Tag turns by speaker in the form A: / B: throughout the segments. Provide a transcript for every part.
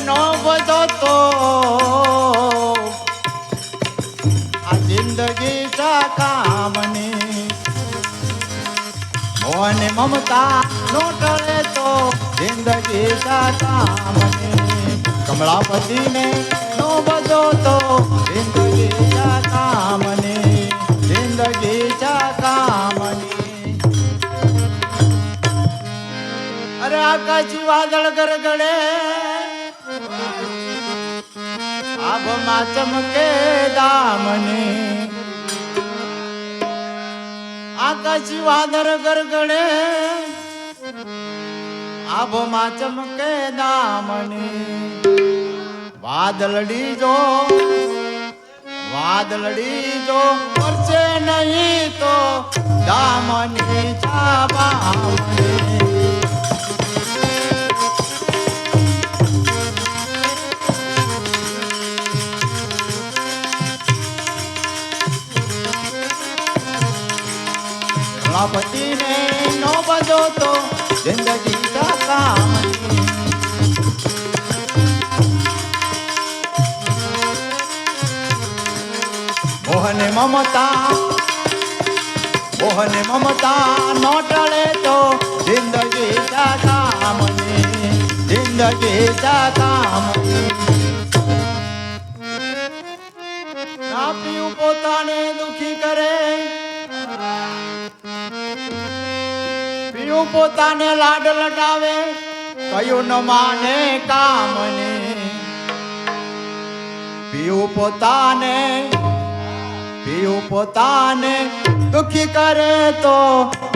A: નો બધો તો આ જિંદગી કામની મોન મમતા નો ટળે તો જિંદગી કામની કમળાપતિને નો બધો તો જિંદગી કામની જિંદગી કામની અરે આકાશી વાદળ ગરગડે. આભમાં ચમકે દામને. આકાશી વાદર ગરગડે. આભમાં ચમકે દામને. વાદળડી જો વાદળડી જો પરસે નહીં તો દામની ચાબામણી કલાપતિને નો બધો તો જિંદગી કામની મોહન મમતા મોહન મમતા નો ટળે તો જિંદગી કામની જિંદગી પોતાને લાડ લટાવે કયું ન માને કામને. પીવું પોતાને પીવું પોતાને, દુખી કરે તો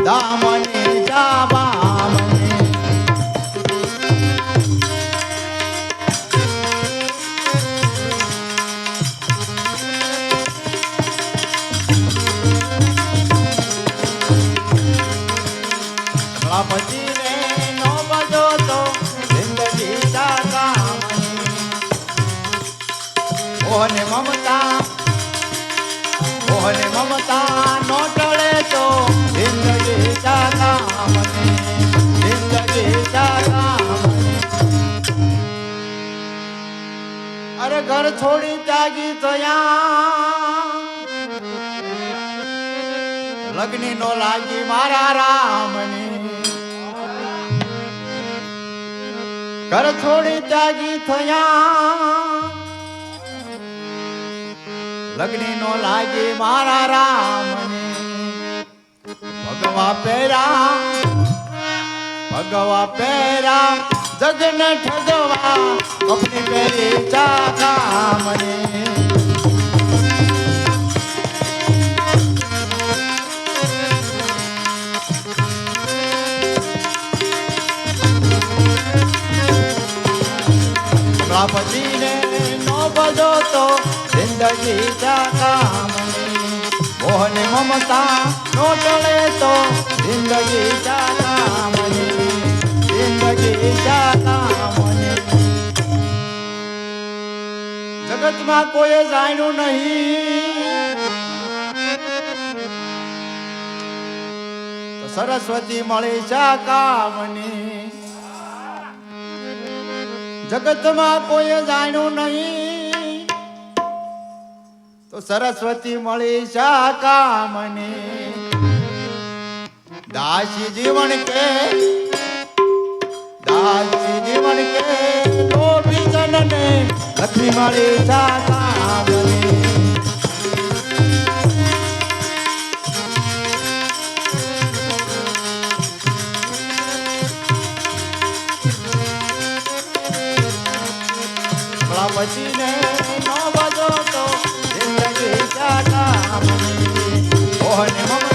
A: દામને જાબામને મોહને મમતા મોહને મમતા, નો ટળે તો જિંદગી કામની જિંદગી કામની અરે ઘર છોડી ત્યાગી થયા લગ્ની નો લાગી મારા રામની. ઘર છોડી ત્યાગી થયા લગ્ની નો લાગી મારા રામની. ભગવા પેરા ભગવા પેરા જગન ઠગવા અપની પેરી ચાકા મને બધો તો જિંદગી ચાકામણી મોહન મમતા નો ટળે તો જિંદગી ચાકામણી જિંદગી ચાકામણી જગતમાં કોઈ જાણ્યું નહીં. સરસ્વતી મળી ચાકામણી જગતમાં કોઈ જાણ્યું નહીં. તો સરસ્વતી મળી મને દાસી જીવન કે, દાસી જીવન કે, લોભી જનને લક્ષ્મી મળી મને પછી નો મોહન